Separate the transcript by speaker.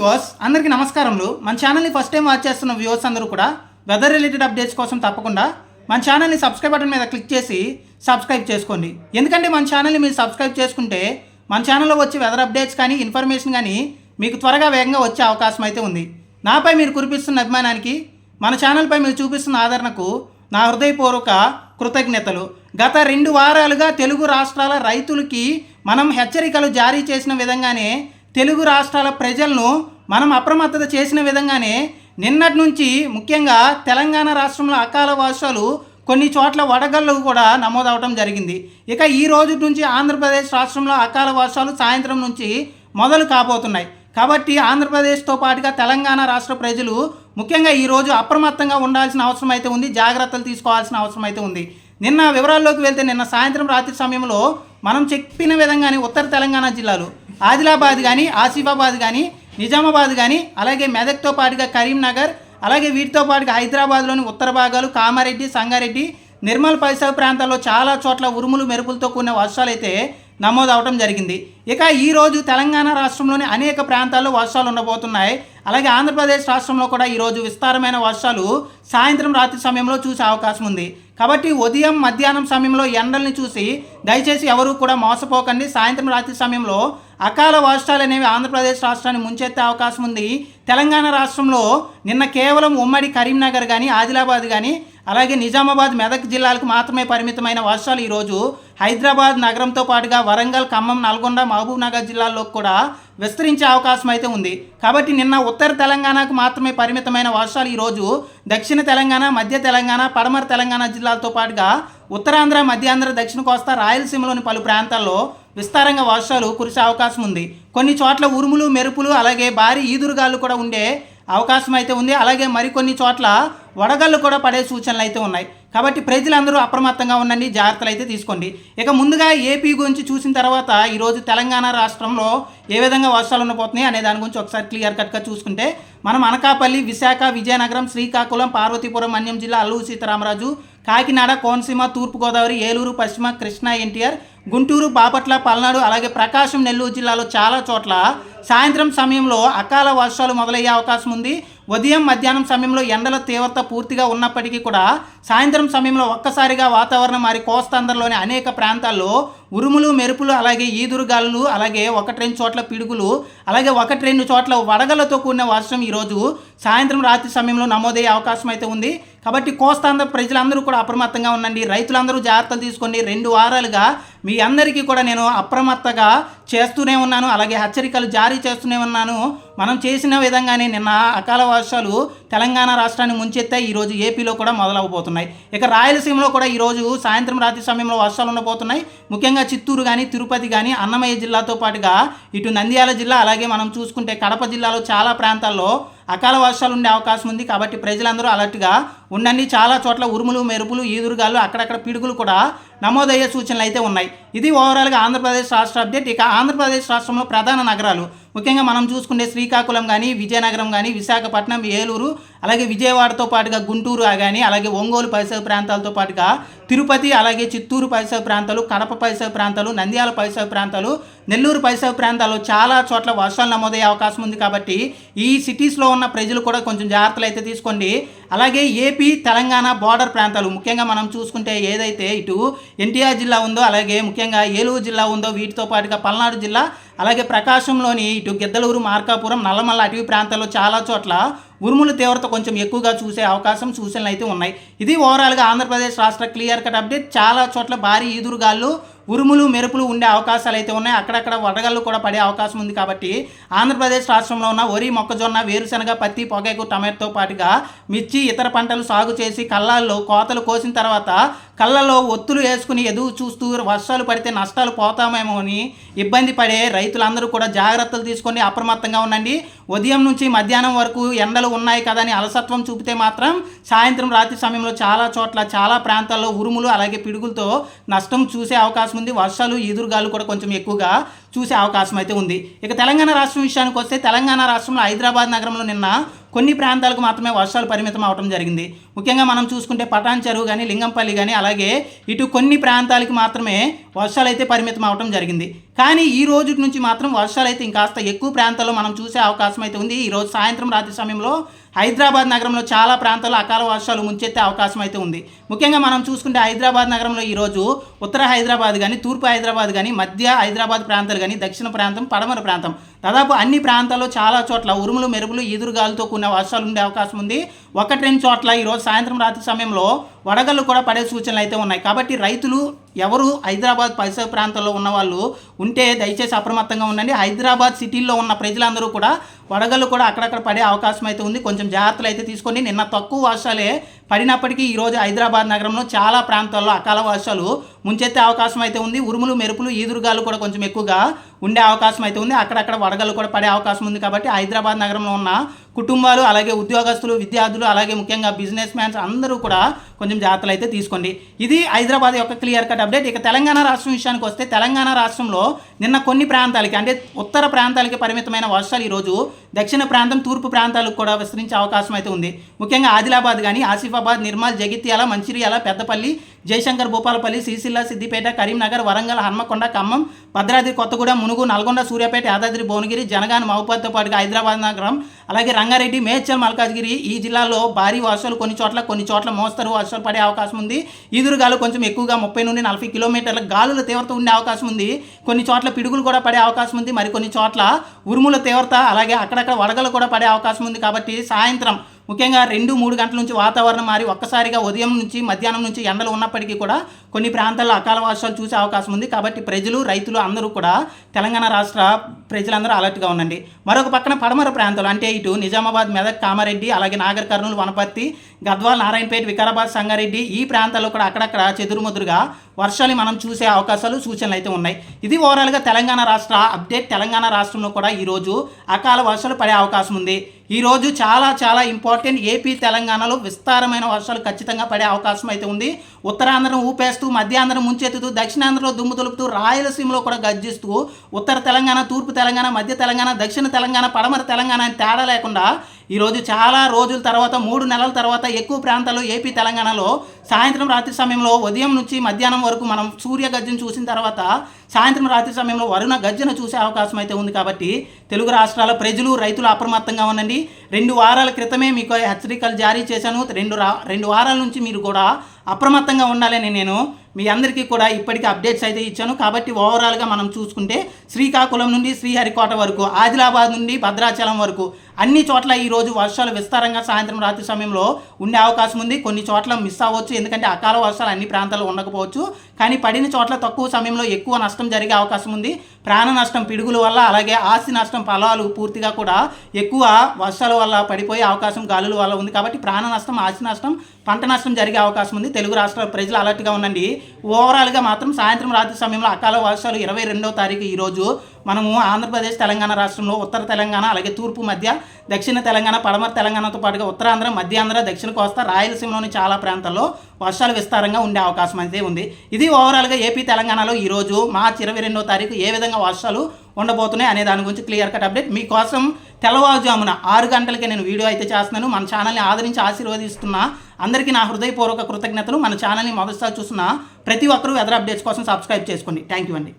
Speaker 1: Viewers అందరికీ నమస్కారములు. మన ఛానల్ని ఫస్ట్ టైం వాచ్ చేస్తున్న వ్యూవర్స్ అందరూ కూడా వెదర్ రిలేటెడ్ అప్డేట్స్ కోసం తప్పకుండా మన ఛానల్ని సబ్స్క్రైబ్ బటన్ మీద క్లిక్ చేసి సబ్స్క్రైబ్ చేసుకోండి. ఎందుకంటే మన ఛానల్ని మీరు సబ్స్క్రైబ్ చేసుకుంటే మన ఛానల్లో వచ్చే వెదర్ అప్డేట్స్ కానీ ఇన్ఫర్మేషన్ కానీ మీకు త్వరగా వేగంగా వచ్చే అవకాశం అయితే ఉంది. నాపై మీరు కురిపిస్తున్న అభిమానానికి మన ఛానల్పై మీరు చూపిస్తున్న ఆదరణకు నా హృదయపూర్వక కృతజ్ఞతలు. గత రెండు వారాలుగా తెలుగు రాష్ట్రాల రైతులకి మనం హెచ్చరికలు జారీ చేసిన విధంగానే తెలుగు రాష్ట్రాల ప్రజలను మనం అప్రమత్తత చేసిన విధంగానే నిన్నటి నుంచి ముఖ్యంగా తెలంగాణ రాష్ట్రంలో అకాల వర్షాలు కొన్ని చోట్ల వడగళ్ళు కూడా నమోదవడం జరిగింది. ఇక ఈ రోజు నుంచి ఆంధ్రప్రదేశ్ రాష్ట్రంలో అకాల వర్షాలు సాయంత్రం నుంచి మొదలు కాబోతున్నాయి. కాబట్టి ఆంధ్రప్రదేశ్తో పాటుగా తెలంగాణ రాష్ట్ర ప్రజలు ముఖ్యంగా ఈరోజు అప్రమత్తంగా ఉండాల్సిన అవసరం అయితే ఉంది జాగ్రత్తలు తీసుకోవాల్సిన అవసరం అయితే ఉంది. నిన్న వివరాల్లోకి వెళ్తే నిన్న సాయంత్రం రాత్రి సమయంలో మనం చెప్పిన విధంగానే ఉత్తర తెలంగాణ జిల్లాలు ఆదిలాబాద్ కానీ ఆసిఫాబాద్ కానీ నిజామాబాద్ కానీ అలాగే మెదక్తో పాటుగా కరీంనగర్ అలాగే వీటితో పాటుగా హైదరాబాద్లోని ఉత్తర భాగాలు కామారెడ్డి సంగారెడ్డి నిర్మల్ పరిసర ప్రాంతాల్లో చాలా చోట్ల ఉరుములు మెరుపులతో కూడిన వర్షాలు అయితే నమోదవడం జరిగింది. ఇక ఈరోజు తెలంగాణ రాష్ట్రంలోని అనేక ప్రాంతాల్లో వర్షాలు ఉండబోతున్నాయి. అలాగే ఆంధ్రప్రదేశ్ రాష్ట్రంలో కూడా ఈరోజు విస్తారమైన వర్షాలు సాయంత్రం రాత్రి సమయంలో చూసే అవకాశం ఉంది. కాబట్టి ఉదయం మధ్యాహ్నం సమయంలో ఎండల్ని చూసి దయచేసి ఎవరు కూడా మోసపోకండి. సాయంత్రం రాత్రి సమయంలో అకాల వర్షాలు అనేవి ఆంధ్రప్రదేశ్ రాష్ట్రాన్ని ముంచెత్తే అవకాశం ఉంది. తెలంగాణ రాష్ట్రంలో నిన్న కేవలం ఉమ్మడి కరీంనగర్ కానీ ఆదిలాబాద్ కానీ అలాగే నిజామాబాద్ మెదక్ జిల్లాలకు మాత్రమే పరిమితమైన వర్షాలు ఈరోజు హైదరాబాద్ నగరంతో పాటుగా వరంగల్ ఖమ్మం నల్గొండ మహబూబ్నగర్ జిల్లాల్లో కూడా విస్తరించే అవకాశం అయితే ఉంది. కాబట్టి నిన్న ఉత్తర తెలంగాణకు మాత్రమే పరిమితమైన వర్షాలు ఈరోజు దక్షిణ తెలంగాణ మధ్య తెలంగాణ పడమర తెలంగాణ జిల్లాలతో పాటుగా ఉత్తరాంధ్ర మధ్యాంధ్ర దక్షిణ కోస్తా రాయలసీమలోని పలు ప్రాంతాల్లో విస్తారంగా వర్షాలు కురిసే అవకాశం ఉంది. కొన్ని చోట్ల ఉరుములు మెరుపులు అలాగే భారీ ఈదురుగాలు కూడా ఉండే అవకాశం అయితే ఉంది. అలాగే మరికొన్ని చోట్ల వడగళ్ళు కూడా పడే సూచనలు అయితే ఉన్నాయి. కాబట్టి ప్రజలందరూ అప్రమత్తంగా ఉండండి జాగ్రత్తలు అయితే తీసుకోండి. ఇక ముందుగా ఏపీ గురించి చూసిన తర్వాత ఈరోజు తెలంగాణ రాష్ట్రంలో ఏ విధంగా వర్షాలు ఉండబోతున్నాయి అనే దాని గురించి ఒకసారి క్లియర్ కట్గా చూసుకుంటే మనం అనకాపల్లి విశాఖ విజయనగరం శ్రీకాకుళం పార్వతీపురం మన్యం జిల్లా అల్లూరు సీతారామరాజు కాకినాడ కోనసీమ తూర్పుగోదావరి ఏలూరు పశ్చిమ కృష్ణా ఎన్టీఆర్ గుంటూరు బాపట్ల పల్నాడు అలాగే ప్రకాశం నెల్లూరు జిల్లాలో చాలా చోట్ల సాయంత్రం సమయంలో అకాల వర్షాలు మొదలయ్యే అవకాశం ఉంది. ఉదయం మధ్యాహ్నం సమయంలో ఎండల తీవ్రత పూర్తిగా ఉన్నప్పటికీ కూడా సాయంత్రం సమయంలో ఒక్కసారిగా వాతావరణం మారి కోస్తాంధ్రలోని అనేక ప్రాంతాల్లో ఉరుములు మెరుపులు అలాగే ఈదురుగాలు అలాగే ఒకటి రెండు చోట్ల పిడుగులు అలాగే ఒకటి రెండు చోట్ల వడగలతో కూడిన వర్షం ఈరోజు సాయంత్రం రాత్రి సమయంలో నమోదయ్యే అవకాశం అయితే ఉంది. కాబట్టి కోస్తాంధ్ర ప్రజలందరూ కూడా అప్రమత్తంగా ఉండండి. రైతులందరూ జాగ్రత్తలు తీసుకోండి రెండు వారాలుగా మీ అందరికీ కూడా నేను అప్రమత్తగా చేస్తూనే ఉన్నాను. అలాగే హెచ్చరికలు జారీ చేస్తూనే ఉన్నాను. మనం చేసిన విధంగానే నిన్న అకాల వర్షాలు తెలంగాణ రాష్ట్రాన్ని ముంచెత్తే ఈరోజు ఏపీలో కూడా మొదలవబోతున్నాయి. ఇక రాయలసీమలో కూడా ఈరోజు సాయంత్రం రాత్రి సమయంలో వర్షాలు ఉండబోతున్నాయి. ముఖ్యంగా చిత్తూరు కానీ తిరుపతి కానీ అన్నమయ్య జిల్లాతో పాటుగా ఇటు నంద్యాల జిల్లా అలాగే మనం చూసుకుంటే కడప జిల్లాలో చాలా ప్రాంతాల్లో అకాల వర్షాలు ఉండే అవకాశం ఉంది. కాబట్టి ప్రజలందరూ అలర్ట్గా ఉన్నన్ని చాలా చోట్ల ఉరుములు మెరుపులు ఈదురుగాలు అక్కడక్కడ పిడుగులు కూడా నమోదయ్యే సూచనలు అయితే ఉన్నాయి. ఇది ఓవరాల్గా ఆంధ్రప్రదేశ్ రాష్ట్ర అప్డేట్. ఇక ఆంధ్రప్రదేశ్ రాష్ట్రంలో ప్రధాన నగరాలు. ముఖ్యంగా మనం చూసుకుంటే శ్రీకాకుళం కానీ విజయనగరం కానీ విశాఖపట్నం ఏలూరు అలాగే విజయవాడతో పాటుగా గుంటూరు కానీ అలాగే ఒంగోలు పరిసర ప్రాంతాలతో పాటుగా తిరుపతి అలాగే చిత్తూరు పరిసర ప్రాంతాలు కడప పరిసర ప్రాంతాలు నంద్యాల పరిసర ప్రాంతాలు నెల్లూరు పరిసర ప్రాంతాల్లో చాలా చోట్ల వర్షాలు నమోదయ్యే అవకాశం ఉంది కాబట్టి ఈ సిటీస్లో ఉన్న ప్రజలు కూడా కొంచెం జాగ్రత్తలు అయితే తీసుకోండి. అలాగే ఏపీ తెలంగాణ బార్డర్ ప్రాంతాలు. ముఖ్యంగా మనం చూసుకుంటే ఏదైతే ఇటు ఎన్టీఆర్ జిల్లా ఉందో అలాగే ముఖ్యంగా ఏలూరు జిల్లా ఉందో వీటితో పాటుగా పల్నాడు జిల్లా అలాగే ప్రకాశంలోని ఇటు గిద్దలూరు మార్కాపురం నల్లమల్ల అటవీ ప్రాంతాల్లో చాలా చోట్ల ఉరుముల తీవ్రత కొంచెం ఎక్కువగా చూసే అవకాశం సూచనలు అయితే ఉన్నాయి. ఇది ఓవరాల్గా ఆంధ్రప్రదేశ్ రాష్ట్ర క్లియర్ కట్ అప్డేట్ చాలా చోట్ల భారీ ఈదురుగాళ్ళు ఉరుములు మెరుపులు ఉండే అవకాశాలు అయితే ఉన్నాయి. అక్కడక్కడ వడగళ్ళు కూడా పడే అవకాశం ఉంది కాబట్టి ఆంధ్రప్రదేశ్ రాష్ట్రంలో ఉన్న వరి మొక్కజొన్న వేరుశనగ పత్తి పొగాకు టమాటోతో పాటుగా మిర్చి ఇతర పంటలు సాగు చేసి కళ్ళాల్లో కోతలు కోసిన తర్వాత కళ్ళలో ఒత్తులు వేసుకుని ఎదుగు చూస్తూ వర్షాలు పడితే నష్టాలు పోతామేమో అని ఇబ్బంది పడే రైతులందరూ కూడా జాగ్రత్తలు తీసుకొని అప్రమత్తంగా ఉండండి. ఉదయం నుంచి మధ్యాహ్నం వరకు ఎండలు ఉన్నాయి కదా అని అలసత్వం చూపితే మాత్రం సాయంత్రం రాత్రి సమయంలో చాలా చోట్ల చాలా ప్రాంతాల్లో ఉరుములు అలాగే పిడుగులతో నష్టం చూసే అవకాశం ఉంది. వర్షాలు ఈదురుగాలు కూడా కొంచెం ఎక్కువగా చూసే అవకాశం అయితే ఉంది. ఇక తెలంగాణ రాష్ట్రం విషయానికి వస్తే తెలంగాణ రాష్ట్రంలో హైదరాబాద్ నగరంలో నిన్న కొన్ని ప్రాంతాలకు మాత్రమే వర్షాలు పరిమితం అవడం జరిగింది. ముఖ్యంగా మనం చూసుకుంటే పటాన్ చెరువు కానీ లింగంపల్లి కానీ అలాగే ఇటు కొన్ని ప్రాంతాలకి మాత్రమే వర్షాలు అయితే పరిమితం అవడం జరిగింది. కానీ ఈ రోజు నుంచి మాత్రం వర్షాలు అయితే ఇంకాస్త ఎక్కువ ప్రాంతాల్లో మనం చూసే అవకాశం అయితే ఉంది. ఈ రోజు సాయంత్రం రాత్రి సమయంలో హైదరాబాద్ నగరంలో చాలా ప్రాంతాల్లో అకాల వర్షాలు ముంచెత్తే అవకాశం అయితే ఉంది. ముఖ్యంగా మనం చూసుకుంటే హైదరాబాద్ నగరంలో ఈరోజు ఉత్తర హైదరాబాద్ కానీ తూర్పు హైదరాబాద్ కానీ మధ్య హైదరాబాద్ ప్రాంతాలు కానీ దక్షిణ ప్రాంతం పడమర ప్రాంతం దాదాపు అన్ని ప్రాంతాల్లో చాలా చోట్ల ఉరుములు మెరుపులు ఈదురుగాలతో కూడిన వర్షాలు ఉండే అవకాశం ఉంది. ఒకటి రెండు చోట్ల ఈరోజు సాయంత్రం రాత్రి సమయంలో వడగళ్ళు కూడా పడే సూచనలు అయితే ఉన్నాయి. కాబట్టి రైతులు ఎవరు హైదరాబాద్ పరిసర ప్రాంతాల్లో ఉన్న వాళ్ళు ఉంటే దయచేసి అప్రమత్తంగా ఉండండి. హైదరాబాద్ సిటీల్లో ఉన్న ప్రజలందరూ కూడా వడగళ్ళు కూడా అక్కడక్కడ పడే అవకాశం అయితే ఉంది. కొంచెం జాగ్రత్తలు అయితే తీసుకోండి నిన్న తక్కువ వర్షాలే పడినప్పటికీ ఈరోజు హైదరాబాద్ నగరంలో చాలా ప్రాంతాల్లో అకాల వర్షాలు ముంచెత్తే అవకాశం అయితే ఉంది. ఉరుములు మెరుపులు ఈదురుగాలు కూడా కొంచెం ఎక్కువగా ఉండే అవకాశం అయితే ఉంది. అక్కడక్కడ వడగళ్ళు కూడా పడే అవకాశం ఉంది కాబట్టి హైదరాబాద్ నగరంలో ఉన్న కుటుంబాలు అలాగే ఉద్యోగస్తులు విద్యార్థులు అలాగే ముఖ్యంగా బిజినెస్ మ్యాన్స్ అందరూ కూడా కొంచెం జాగ్రత్తలు అయితే తీసుకోండి. ఇది హైదరాబాద్ యొక్క క్లియర్ కట్ అప్డేట్. ఇక తెలంగాణ రాష్ట్రం విషయానికి వస్తే తెలంగాణ రాష్ట్రంలో నిన్న కొన్ని ప్రాంతాలకి అంటే ఉత్తర ప్రాంతాలకి పరిమితమైన వర్షాలు ఈరోజు దక్షిణ ప్రాంతం తూర్పు ప్రాంతాలకు కూడా విస్తరించే అవకాశం అయితే ఉంది. ముఖ్యంగా ఆదిలాబాద్ కానీ ఆసిఫాబాద్ నిర్మల్ జగిత్యాల మంచిర్యాల పెద్దపల్లి జయశంకర్ భూపాలపల్లి శ్రీశిల్ల సిద్దిపేట కరీంనగర్ వరంగల్ హన్మకొండ ఖమ్మం భద్రాద్రి కొత్తగూడెం మునుగు నల్గొండ సూర్యాపేట యాదాద్రి భువనగిరి జనగాన్ మహబూబాద్తో పాటుగా హైదరాబాద్ నగరం అలాగే రంగారెడ్డి మేడ్చల్ మల్కాజ్గిరి ఈ జిల్లాలో భారీ వర్షాలు కొన్ని చోట్ల కొన్ని చోట్ల మోస్తరు వర్షాలు పడే అవకాశం ఉంది. ఈదురుగాలు కొంచెం ఎక్కువగా ముప్పై నుండి నలభై కిలోమీటర్ల గాలుల తీవ్రత ఉండే అవకాశం ఉంది. కొన్ని చోట్ల పిడుగులు కూడా పడే అవకాశం ఉంది. మరి కొన్ని చోట్ల ఉరుముల తీవ్రత అలాగే అక్కడక్కడ వడగలు కూడా పడే అవకాశం ఉంది. కాబట్టి సాయంత్రం ముఖ్యంగా రెండు మూడు గంటల నుంచి వాతావరణం మారి ఒక్కసారిగా ఉదయం నుంచి మధ్యాహ్నం నుంచి ఎండలు ఉన్నప్పటికీ కూడా కొన్ని ప్రాంతాల్లో అకాల వర్షాలు చూసే అవకాశం ఉంది. కాబట్టి ప్రజలు రైతులు అందరూ కూడా తెలంగాణ రాష్ట్ర ప్రజలందరూ అలర్ట్గా ఉండండి. మరొక పక్కన పడమర ప్రాంతాలు అంటే ఇటు నిజామాబాద్ మెదక్ కామారెడ్డి అలాగే నాగర్ కర్నూలు వనపర్తి గద్వాల్ నారాయణపేట వికారాబాద్ సంగారెడ్డి ఈ ప్రాంతాల్లో కూడా అక్కడక్కడ చెదురుముదురుగా వర్షాలు మనం చూసే అవకాశాలు సూచనలు అయితే ఉన్నాయి. ఇది ఓవరాల్గా తెలంగాణ రాష్ట్ర అప్డేట్ తెలంగాణ రాష్ట్రంలో కూడా ఈరోజు అకాల వర్షాలు పడే అవకాశం ఉంది. ఈరోజు చాలా చాలా ఇంపార్టెంట్ ఏపీ తెలంగాణలో విస్తారమైన వర్షాలు ఖచ్చితంగా పడే అవకాశం అయితే ఉంది. ఉత్తరాంధ్రం ఊపేస్తూ మధ్యాంధ్రం ముంచెత్తుతూ దక్షిణాంధ్రలో దుమ్ము దులుపుతూ రాయలసీమలో కూడా గర్జిస్తూ ఉత్తర తెలంగాణ తూర్పు తెలంగాణ మధ్య తెలంగాణ దక్షిణ తెలంగాణ పడమర తెలంగాణ అని తేడా లేకుండా ఈరోజు చాలా రోజుల తర్వాత మూడు నెలల తర్వాత ఎక్కువ ప్రాంతాల్లో ఏపీ తెలంగాణలో సాయంత్రం రాత్రి సమయంలో ఉదయం నుంచి మధ్యాహ్నం వరకు మనం సూర్య గర్జన చూసిన తర్వాత సాయంత్రం రాత్రి సమయంలో వరుణ గర్జన చూసే అవకాశం అయితే ఉంది కాబట్టి తెలుగు రాష్ట్రాల ప్రజలు రైతులు అప్రమత్తంగా ఉండండి. రెండు వారాల క్రితమే మీకు హెచ్చరికలు జారీ చేశాను. రెండు రా రెండు వారాల నుంచి మీరు కూడా అప్రమత్తంగా ఉండాలని నేను మీ అందరికీ కూడా ఇప్పటికీ అప్డేట్స్ అయితే ఇచ్చాను. కాబట్టి ఓవరాల్గా మనం చూసుకుంటే శ్రీకాకుళం నుండి శ్రీహరికోట వరకు ఆదిలాబాద్ నుండి భద్రాచలం వరకు అన్ని చోట్ల ఈరోజు వర్షాలు విస్తారంగా సాయంత్రం రాత్రి సమయంలో ఉండే అవకాశం ఉంది. కొన్ని చోట్ల మిస్ అవ్వచ్చు. ఎందుకంటే అకాల వర్షాలు అన్ని ప్రాంతాల్లో ఉండకపోవచ్చు. కానీ పడిన చోట్ల తక్కువ సమయంలో ఎక్కువ నష్టం జరిగే అవకాశం ఉంది. ప్రాణ నష్టం పిడుగుల వల్ల అలాగే ఆస్తి నష్టం ఫలాలు పూర్తిగా కూడా ఎక్కువ వర్షాల వల్ల పడిపోయే అవకాశం గాలుల వల్ల ఉంది. కాబట్టి ప్రాణ నష్టం ఆస్తి నష్టం పంట నష్టం జరిగే అవకాశం ఉంది. తెలుగు రాష్ట్రాల ప్రజలు అలర్ట్గా ఉండండి. ఓవరాల్గా మాత్రం సాయంత్రం రాత్రి సమయంలో అకాల వర్షాలు ఇరవై రెండవ తారీఖు ఈరోజు మనము ఆంధ్రప్రదేశ్ తెలంగాణ రాష్ట్రంలో ఉత్తర తెలంగాణ అలాగే తూర్పు మధ్య దక్షిణ తెలంగాణ పడమర తెలంగాణతో పాటుగా ఉత్తరాంధ్ర మధ్యాంధ్ర దక్షిణ కోస్తా రాయలసీమలోని చాలా ప్రాంతాల్లో వర్షాలు విస్తారంగా ఉండే అవకాశం అయితే ఉంది. ఇది ఓవరాల్గా ఏపీ తెలంగాణలో ఈరోజు మార్చి ఇరవై రెండవ తారీఖు ఏ విధంగా వర్షాలు ఉండబోతున్నాయి అనే దాని గురించి క్లియర్ కట్ అప్డేట్ మీకోసం తెల్లవారుజామున ఆరు గంటలకే నేను వీడియో అయితే చేస్తున్నాను. మన ఛానల్ని ఆదరించి ఆశీర్వదిస్తున్నా అందరికీ నా హృదయపూర్వక కృతజ్ఞతలు. మన ఛానల్ని మొదటిసారి చూసిన ప్రతి ఒక్కరూ వెదర్ అప్డేట్స్ కోసం సబ్స్క్రైబ్ చేసుకోండి. థ్యాంక్ యూ అండి.